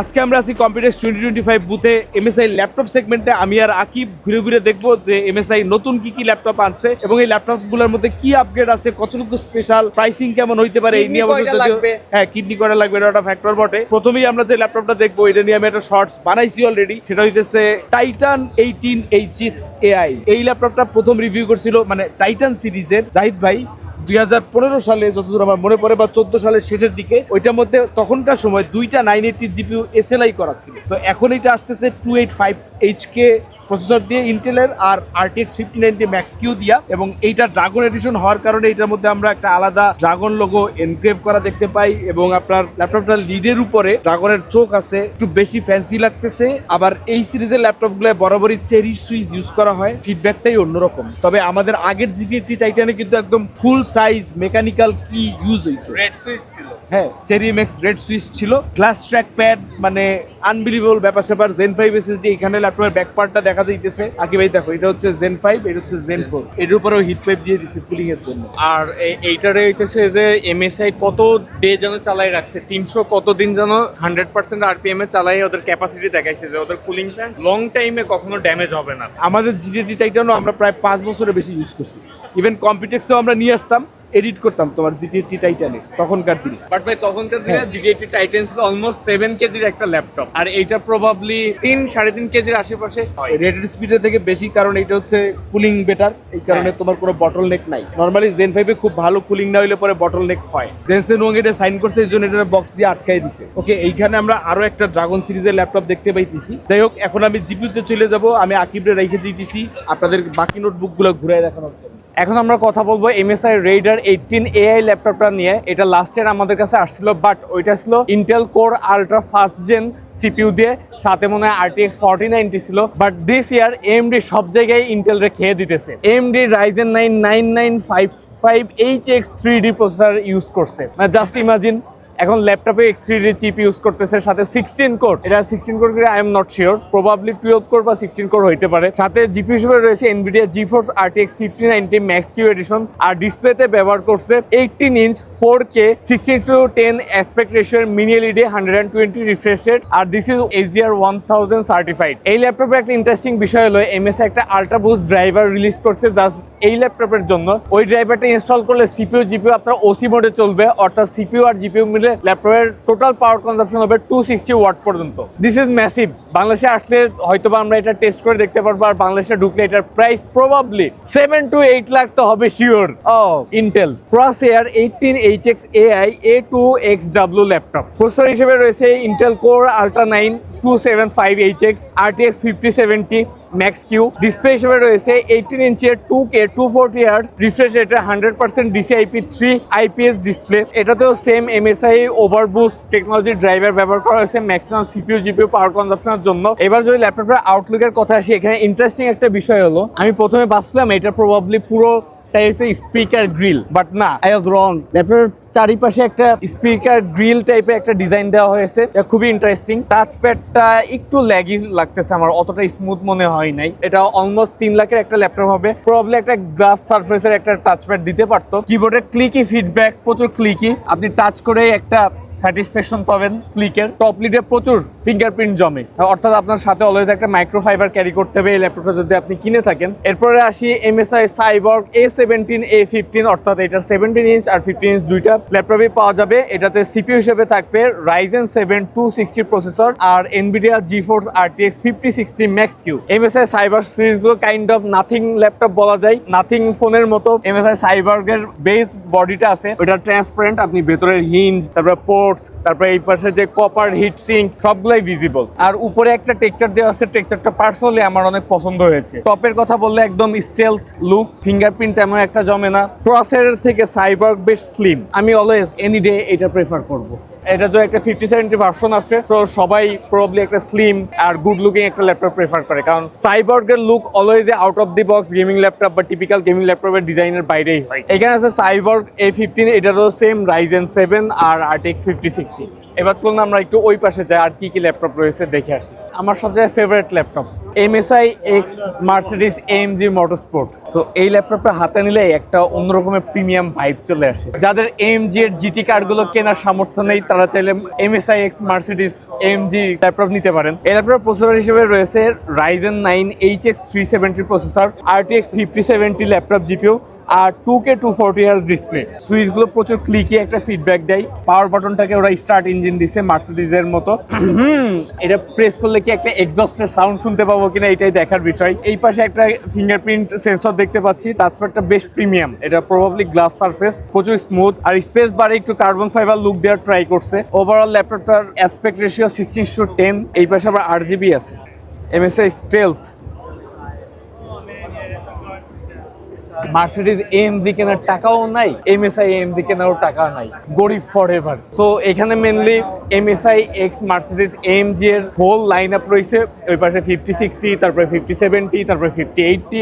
আজকে আমরা আছি কম্পিউটার টোয়েন্টি টোয়েন্টি ফাইভ বুথে এমএসআই ল্যাপটপ সেগমেন্টে আমি আর আকিব ঘুরে ঘুরে দেখব যে এমএসআই নতুন কি কি ল্যাপটপ আনছে এবং এই ল্যাপটপগুলোর মধ্যে কি আপগ্রেড আছে কতটুকু স্পেশাল প্রাইসিং কেমন হইতে পারে এই নিয়ে? হ্যাঁ কিডনি করা লাগবে এটা ফ্যাক্টর বটে। প্রথমেই আমরা যে ল্যাপটপটা দেখব এটা নিয়ে আমি একটা শর্টস বানাইছি অলরেডি সেটা হইতেছে টাইটান এইটিন এইচ এআই এই ল্যাপটপটা প্রথম রিভিউ করছিল মানে টাইটান সিরিজের জাহিদ ভাই দুই হাজার পনেরো সালে, যতদূর আমার মনে পড়ে, বা চোদ্দ সালের শেষের দিকে, ওইটার মধ্যে তখনকার সময় দুইটা নাইন এইটটি জিপিউ এসএলআই করা ছিল। তো এখন এটা আসতেছে two eight five HK processor দিয়ে ইন্টেলের আর RTX fifty ninety max Q দিয়া এবং এইটা ড্রাগন এডিশন হওয়ার কারণে এটার মধ্যে আমরা একটা আলাদা ড্রাগন লোগো এনগ্রেভ করা দেখতে পাই এবং আপনার ল্যাপটপটার লিডের উপরে ড্রাগনের চোখ আছে একটু বেশি ফ্যান্সি লাগতেছে। আবার এই সিরিজের ল্যাপটপগুলো বরাবরই চেরি সুইচ ইউজ করা হয় ফিডব্যাকটাই অন্যরকম। তবে আমাদের আগের জিটিএটি টাইটানে কিন্তু একদম full size mechanical key use হইতো। রেড সুইচ ছিল। হ্যাঁ চেরি ম্যাক্স রেড সুইচ ছিল। গ্লাস ট্র্যাক প্যাড মানে আনবিলিভেবল ব্যাপার স্যাপার জেন ফাইভ এসএসডি এখানে ল্যাপটপের ব্যাক পার্টটা দেখা যাইতেছে। আকি ভাই দেখো এটা হচ্ছে জেন ফাইভ এটা হচ্ছে জেন ফোর এর উপরেও হিট পাইপ দিয়ে দিচ্ছে কুলিং এর জন্য। আর এইটারে হইতেছে যে এমএসআই কত ডে যেন চালাই রাখছে তিনশো কত দিন যেন হান্ড্রেড পার্সেন্ট আরপিএম এ চালাই ওদের ক্যাপাসিটি দেখাইছে যে ওদের কুলিং ফ্যান লং টাইমে কখনো ড্যামেজ হবে না। আমাদের জিটিএটি টাইটানও আমরা প্রায় পাঁচ বছরের বেশি ইউজ করছি। ইভেন কম্পিউটেক্সও আমরা নিয়ে আসতাম। এডিট করতাম তোমার জিটিএটি টাইটানে তখনকার দিনে। বাট ভাই তখনকার দিনে হ্যাঁ। জিটিএটি টাইটেন ছিল অলমোস্ট সেভেন কেজির একটা ল্যাপটপ আর এইটা প্রবাবলি তিন সাড়ে তিন কেজির আশেপাশে। রেটেড স্পিডের থেকে বেশি কারণ এটা হচ্ছে কুলিং বেটার এই কারণে হ্যাঁ। তোমার কোনো বটল নেক নাই নর্মালি জেন ফাইভে খুব ভালো কুলিং না হইলে পরে বটল নেক হয়। জেনসেন ওয়াং এটা সাইন করছে এই জন্য এটা বক্স দিয়ে আটকাই দিছে। ওকে এইখানে আমরা আরও একটা ড্রাগন সিরিজের ল্যাপটপ দেখতে পাইতেছি। যাই হোক এখন আমি জিপিউতে চলে যাব আমি আকিবরে রেখে দিতেছি আপনাদের বাকি নোটবুকগুলো ঘুরে দেখানোর জন্য। এখন আমরা কথা বলব এমএসআই রেডার এইটিন এআই ল্যাপটপটা নিয়ে এটা লাস্ট ইয়ার আমাদের কাছে আসছিল বাট ওইটা ছিল Intel core ultra first gen CPU দিয়ে, সাথে মনে হয় আরটিএক্স ফর্টি নাইনটি ছিল বাট দিস ইয়ার এমডি সব জায়গায় ইন্টেল রে খেয়ে দিতেছে। AMD Ryzen nine nine nine five five H X three D processor use করছে। মানে জাস্ট ইমাজিন এখন ল্যাপটপে এক্স থ্রি চিপ ইউজ করতেছে, সাথে সিক্সটিন কোর এটা সিক্সটিন কোর করে I am not sure probably twelve core বা সিক্সটিন কোর হইতে পারে। সাথে জিপি হিসেবে রয়েছে Nvidia GeForce RTX fifty ninety max Q edition আর ডিসপ্লেতে ব্যবহার করছে eighteen inch four K sixteen to ten aspect রেশিওর mini LED hundred and twenty refreshed R this is HDR one thousand certified এই ল্যাপটপের একটা ইন্টারেস্টিং বিষয় হলো এমএস একটা ultra boost driver release করছে জাস্ট এই ল্যাপটপের জন্য। ওই ড্রাইভারটা ইনস্টল করলে সিপিইউ জিপিইউ আপনার ওসি মোডে চলবে, অর্থাৎ সিপিইউ আর জিপিইউ মিলে ল্যাপটপের টোটাল পাওয়ার কনজাম্পশন হবে টু সিক্সটি ওয়াট পর্যন্ত। দিস ইজ ম্যাসিভ বাংলাদেশে আসলে হয়তো আমরা এটা টেস্ট করে দেখতে পারব, আর বাংলাদেশে ঢুকলে এটার price probably seven to eight lakh তো হবে sure O Intel crosshair eighteen H X AI A two X W laptop processor হিসেবে রয়েছে Intel core ultra nine two seven five H X RTX fifty seventy max Q display হিসেবে রয়েছে eighteen ইঞ্চের two K two forty years refresh রেটে hundred percent DCIP three IPS display এটাতেও same MSI overboost technology driver ব্যবহার করা হয়েছে maximum CPU GPU power কনজাম্পশনের জন্য। এবার যদি ল্যাপটপের আউটলুকের কথা আসি, এখানে ইন্টারেস্টিং একটা বিষয় হলো, আমি প্রথমে ভাবছিলাম এটা প্রবাবলি পুরো তাই হচ্ছে স্পিকার গ্রিল বাট না আই ওয়াজ রং ল্যাপটপের চারিপাশে একটা স্পিকার গ্রিল টাইপের একটা ডিজাইন দেওয়া হয়েছে। খুবই ইন্টারেস্টিং টাচপ্যাডটা একটু ল্যাগি লাগতেছে আমার, অতটা স্মুথ মনে হয় নাই। এটা অলমোস্ট তিন লাখের একটা ল্যাপটপ হবে। প্রবলি একটা গ্লাস সারফেসের একটা টাচপ্যাড দিতে পারতো। কিবোর্ডের ক্লিকই ফিডব্যাক প্রচুর ক্লিকই আপনি টাচ করে একটা স্যাটিসফ্যাকশন পাবেন ক্লিকের টপ লিডে প্রচুর ফিঙ্গারপ্রিন্ট জমে। অর্থাৎ আপনার সাথে অলওয়েজ একটা মাইক্রোফাইবার ক্যারি করতে হবে এই ল্যাপটপটা যদি আপনি কিনে থাকেন। এরপরে আসি MSI Cyborg A seventeen A fifteen অর্থাৎ এটা সেভেন্টিন ইঞ্চ আর ফিফটিন ইঞ্চ দুইটা ল্যাপটপে পাওয়া যাবে। এটাতে সিপিইউ হিসেবে থাকবে Ryzen seven two sixty processor আর Nvidia GeForce RTX fifty sixty max Q MSI cyber সিরিজগুলো কাইন্ড অফ নাথিং ল্যাপটপ বলা যায়। নাথিং ফোনের মতো এমএসআই সাইবার্গের বেস বডিটা আছে। ওটা ট্রান্সপারেন্ট আপনি ভেতরের হিঞ্জ তারপরে পোর্টস তারপরে এই পাশে যে কপার হিট সিঙ্ক সবগুলাই ভিজিবল আর উপরে একটা টেক্সচার দেওয়া আছে টেক্সচারটা পার্সোনালি আমার অনেক পছন্দ হয়েছে। টপের কথা বললে একদম স্টেলথ লুক ফিঙ্গারপ্রিন্ট তেমন একটা জমে না। ক্রসের থেকে সাইবার বেশ স্লিম আমি অলওয়েজ এনি ডে এটা প্রেফার করব। এটা তো একটা ফিফটি সেভেন্টি ভার্সন আছে তো সবাই প্রবলি একটা স্লিম আর গুড লুকিং একটা ল্যাপটপ প্রেফার করে। কারণ সাইবর্গের look always out of the box gaming laptop বা টিপিক্যাল গেমিং ল্যাপটপের ডিজাইনের বাইরেই। হয় এখানে আছে সাইবর্গ এ ফিফটিন এটা তো সেম রাইজেন সেভেন আর আরটিএক্স ফিফটি সিক্সটি এবার তুলনা আমরা একটু ওই পাশে যাই, আর কি কি ল্যাপটপ রয়েছে দেখে আসি। আমার সবচেয়ে favourite laptop MSI X Mercedes AMG motorsport তো এই ল্যাপটপটা হাতে নিলে একটা অন্যরকমের প্রিমিয়াম ভাইব চলে আসে। যাদের এএমজি এর জিটি কার্ডগুলো কেনার সামর্থ্য নেই, তারা চাইলে MSI X Mercedes AMG laptop নিতে পারেন। এই ল্যাপটপ প্রসেসর হিসেবে রয়েছে Ryzen nine H X three seventy processor RTX fifty seventy laptop GPU আর two K two forty years display সুইচগুলো প্রচুর ক্লিকি একটা ফিডব্যাক দেয়। পাওয়ার বাটনটাকে ওরা স্টার্ট ইঞ্জিন দিছে মার্সিডিজের মতো। হুম, এটা প্রেস করলে কি একটা এক্সস্টের সাউন্ড শুনতে পাবো কিনা এটাই দেখার বিষয়। এই পাশে একটা ফিঙ্গারপ্রিন্ট সেন্সর দেখতে পাচ্ছি টাচপ্যাডটা বেশ প্রিমিয়াম এটা প্রবাবলি গ্লাস সারফেস প্রচুর স্মুথ আর স্পেস বারে একটু কার্বন ফাইবার লুক দেওয়ার ট্রাই করছে। Overall ল্যাপটপটার aspect ratio sixteen to ten এই পাশে আবার আর জিবি আছে। M S MSI stealth Mercedes AMG কেনার টাকাও নাই এমএসআই এএমজি কেনারও টাকা নাই, গরিব ফর এভার সো এখানে mainly MSI X Mercedes AMG এর হোল লাইন আপ রয়েছে, ওই পাশে ফিফটি সিক্সটি তারপরে ফিফটি সেভেন্টি তারপরে ফিফটি এইটটি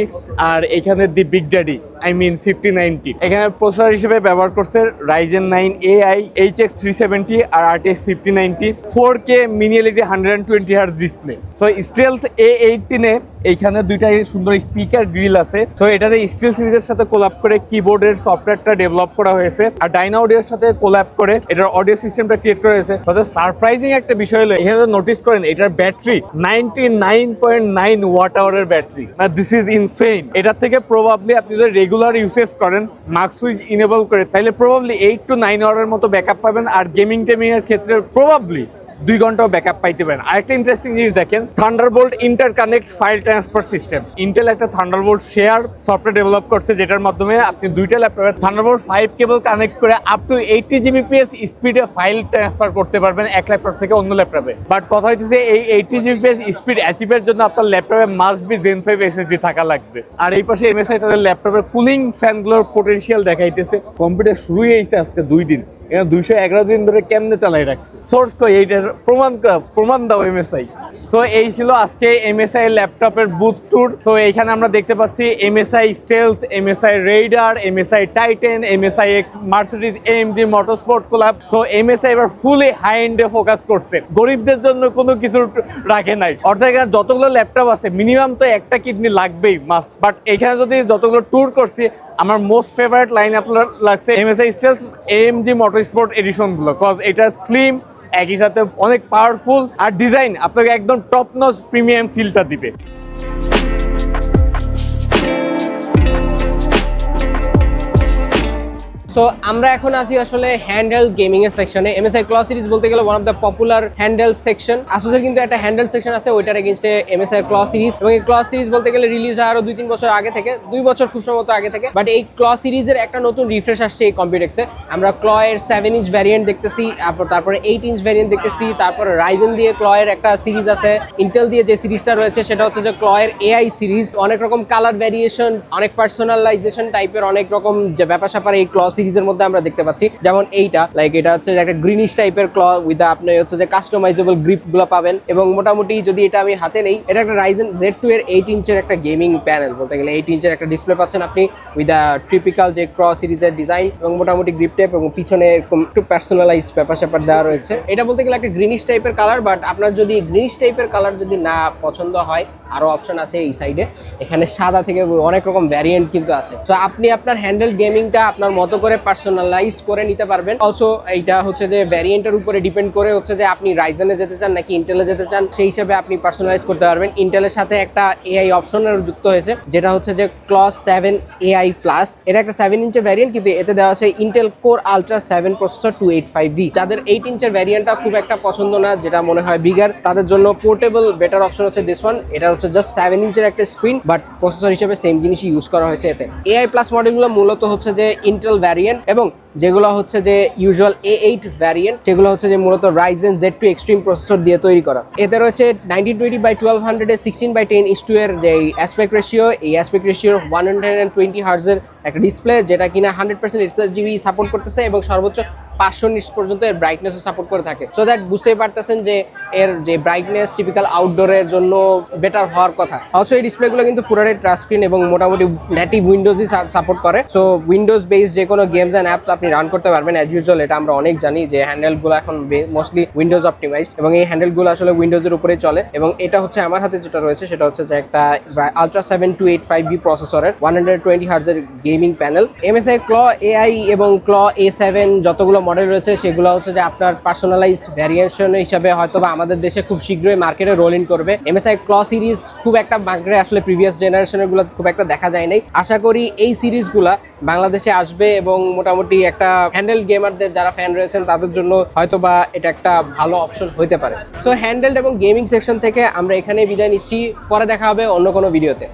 আর এখানে the big daddy I mean fifty ninety এখানে প্রসেসর হিসেবে ব্যবহার করছে Ryzen nine AI H X three seventy R RTX fifty ninety four K mini LED hundred and twenty hertz display so stealth A এইটিনে এইখানে দুইটা সুন্দর speaker grill আছে। তো এটাতে স্টিল সিরিজের সাথে কোলাপ করে কিবোর্ডের সফটওয়্যারটা ডেভেলপ করা হয়েছে আর ডাইনা অডিওর সাথে কোলাপ করে এটার অডিও সিস্টেমটা ক্রিয়েট করা হয়েছে। তবে সারপ্রাইজিং একটা বিষয় হলো, এখানে নোটিস করেন, এটার battery ninety nine point nine watt আওয়ারের battery this is insane এটার থেকে প্রবাবলি আপনি যদি রেগুলার ইউসেজ করেন মার্ক সুইচ ইনেবল করে, তাহলে প্রবাবলি এইট টু নাইন আওয়ারের মতো ব্যাকআপ পাবেন। আর গেমিং টেমিং এর ক্ষেত্রে প্রবাবলি দুই ঘন্টাও ব্যাকআপ পাইতে পারেন আরেকটা ইন্টারেস্টিং জিনিস দেখেন thunderbolt inter connect file transfer system Intel একটা থান্ডারবোল্ট শেয়ার সফটওয়্যার ডেভেলপ করছে, যেটার মাধ্যমে আপনি দুইটা ল্যাপটপে থান্ডারবোল্ট ফাইভ কেবল কানেক্ট করে আপ টু এইটটি জিবিপিএস স্পিডে ফাইল ট্রান্সফার করতে পারবেন এক ল্যাপটপ থেকে অন্য ল্যাপটপে বাট কথা হইতেছে, এই এইটটি জিবিপিএস স্পিড অ্যাচিভের জন্য আপনার ল্যাপটপে must be gen five SSD থাকা লাগবে। আর এই পাশে এমএসআই তাদের ল্যাপটপের কুলিং ফ্যানগুলোর পোটেনশিয়াল দেখাইতেছে। কম্পিউটার শুরুই হয়েছে আজকে দুই দিন। এখানে দুইশো এগারো দিন ধরে কেমনে চালাই রাখছে? সোর্স কই? এইটার প্রমাণ প্রমাণ দাও এমএসআই সো এই ছিল আজকে এমএসআই ল্যাপটপের বুথ ট্যুর সো এইখানে আমরা দেখতে পাচ্ছি MSI stealth MSI raider MSI titan MSI X Mercedes AMG motorsport club so MSI এবার ফুলি হাই এন্ডে ফোকাস করছে। গরিবদের জন্য কোনো কিছু রাখে নাই। অর্থাৎ এখানে যতগুলো ল্যাপটপ আছে মিনিমাম তো একটা কিডনি লাগবেই মাস্ট বাট এখানে যদি যতগুলো ট্যুর করছি আমার মোস্ট ফেভারিট লাইন আপনার লাগছে M S MSI stealth G motorsport এডিশনগুলো cause এটা স্লিম একই সাথে অনেক পাওয়ারফুল আর ডিজাইন আপনাকে একদম টপ নচ প্রিমিয়াম ফিলটা দিবে। সো আমরা এখন আছি আসলে হ্যান্ডেল গেমিং এর সেকশনে এমএসআই ক্লস সিরিজ বলতে গেলে one of the popular handle section আসুসের কিন্তু একটা হ্যান্ডেল সেকশন আছে, ওইটার এগেনস্টে এমএসআই ক্লস সিরিজ এবং এই ক্লস সিরিজ বলতে গেলে রিলিজ হয় আরও দুই, তিন বছর আগে থেকে। দুই বছর খুব সম্ভবত আগে থেকে। বাট এই ক্লস সিরিজের একটা নতুন রিফ্রেশ আসছে এই কম্পিউটেক্সে আমরা ক্লয়ের সেভেন ইঞ্চ ভ্যারিয়েন্ট দেখতেছি, তারপর এইট ইঞ্চ ভ্যারিয়েন্ট দেখতেছি, তারপরে রাইজেন দিয়ে ক্লয়ের একটা সিরিজ আছে। ইন্টেল দিয়ে যে সিরিজটা রয়েছে, সেটা হচ্ছে যে ক্লয়ের এআই সিরিজ অনেক রকম কালার ভ্যারিয়েশন অনেক পার্সোনালাইজেশন টাইপের অনেক রকম যে ব্যাপার স্যাপার এই ক্ল সিরিজের মধ্যে আমরা দেখতে পাচ্ছি। যেমন এইটা লাইক এটা হচ্ছে একটা গ্রিনিশ টাইপের ক্ল উইথ আপনি হচ্ছে যে কাস্টমাইজেবল গ্রিপগুলো পাবেন এবং মোটামুটি যদি এটা আমি হাতে নেই, এটা একটা রাইজেন জেড টু এর এইট ইঞ্চের একটা গেমিং প্যানেল বলতে গেলে। এইট ইঞ্চের একটা ডিসপ্লে পাচ্ছেন আপনি উইথ আ ট্রিপিক্যাল যে ক্র সিরিজের ডিজাইন এবং মোটামুটি গ্রিপ টাইপ এবং পিছনে এরকম একটু পার্সোনালাইজড ব্যাপার স্যাপার দেওয়া রয়েছে। এটা বলতে গেলে একটা গ্রিনিশ টাইপের কালার বাট আপনার যদি গ্রিনিশ টাইপের কালার যদি না পছন্দ হয় আরও অপশন আছে এই সাইডে এখানে সাদা থেকে অনেক রকম ভ্যারিয়েন্ট কিন্তু আছে। তো আপনি আপনার হ্যান্ডেল গেমিংটা আপনার মতো করে পার্সোনালাইজ করে নিতে পারবেন। অলসো এইটা হচ্ছে যে ভ্যারিয়েন্টের উপরে ডিপেন্ড করে হচ্ছে যে আপনি রাইজেনে যেতে চান নাকি ইন্টেলে যেতে চান, সেই হিসাবে আপনি পার্সোনালাইজ করতে পারবেন। ইন্টেলের সাথে একটা এআই অপশনের যুক্ত হয়েছে, যেটা হচ্ছে যে ক্লস সেভেন এআই প্লাস এটা একটা সেভেন ইঞ্চের ভ্যারিয়েন্ট কিন্তু এতে দেওয়া আছে Intel core ultra seven processor two eight five V যাদের এইট ইঞ্চের ভ্যারিয়েন্টটা খুব একটা পছন্দ না, যেটা মনে হয় বিগার তাদের জন্য পোর্টেবল বেটার অপশন হচ্ছে দিস ওয়ান এটা হচ্ছে জাস্ট সেভেন ইঞ্চের একটা স্ক্রিন বাট প্রসেসর হিসেবে সেম জিনিসই ইউজ করা হয়েছে এতে। এআই প্লাস মডেলগুলো মূলত হচ্ছে যে ইন্টেল ভ্যারিয়েন্ট এবং যেগুলো হচ্ছে যে ইউজুয়াল এ এইট ভ্যারিয়েন্ট সেগুলো হচ্ছে যে মূলত Ryzen Z two extreme processor দিয়ে তৈরি করা। এতে রয়েছে nineteen twenty by twelve hundred sixteen by ten is to এর যে অ্যাসপেক্ট রেশিও এই অ্যাসপেক্ট রেশিওর ওয়ান হান্ড্রেড অ্যান্ড টোয়েন্টি হার্জের একটা ডিসপ্লে যেটা কিনা হান্ড্রেড পার্সেন্ট জিবি সাপোর্ট করতেছে এবং সর্বোচ্চ পাঁচশো নিটস পর্যন্ত এর ব্রাইটনেসও সাপোর্ট করে থাকে। সো দ্যাট বুঝতেই পারতেছেন যে এর যে ব্রাইটনেস টিপিক্যাল আউটডোরের জন্য বেটার হওয়ার কথা। অলসো এই ডিসপ্লেগুলো কিন্তু পুরোটাই টাচ স্ক্রিন এবং মোটামুটি নেটিভ উইন্ডোজই সাপোর্ট করে। সো উইন্ডোজ বেস যে কোনো গেমস অ্যান্ড অ্যাপস আপনি রান করতে পারবেন। অ্যাজ ইউজুয়াল এটা আমরা অনেক জানি যে হ্যান্ডেলগুলো এখন মোস্টলি উইন্ডোজ অপটিমাইজড এবং এই হ্যান্ডেলগুলো আসলে উইন্ডোজের উপরে চলে এবং এটা হচ্ছে আমার হাতে যেটা রয়েছে, সেটা হচ্ছে যে একটা ultra seven two eight five B প্রসেসরের one hundred twenty হার্জের gaming panel MSI claw AI এবং ক্ল এ সেভেন যতগুলো মডেল রয়েছে, সেগুলো হচ্ছে যে আপনার পার্সোনালাইজড ভ্যারিয়েশন হিসাবে হয়তো বা আমাদের দেশে খুব শীঘ্রই মার্কেটে রোল ইন করবে। এমএসআই ক্ল সিরিজ খুব একটা মার্কেটে আসলে প্রিভিয়াস জেনারেশনেরগুলো খুব একটা দেখা যায় নাই। আশা করি এই সিরিজগুলা বাংলাদেশে আসবে এবং মোটামুটি একটা হ্যান্ডেল গেমারদের যারা ফ্যান রয়েছেন, তাদের জন্য হয়তো বা এটা একটা ভালো অপশন হতে পারে। সো হ্যান্ডেল এবং গেমিং সেকশন থেকে আমরা এখানে বিদায় নিচ্ছি। পরে দেখা হবে অন্য কোনো ভিডিওতে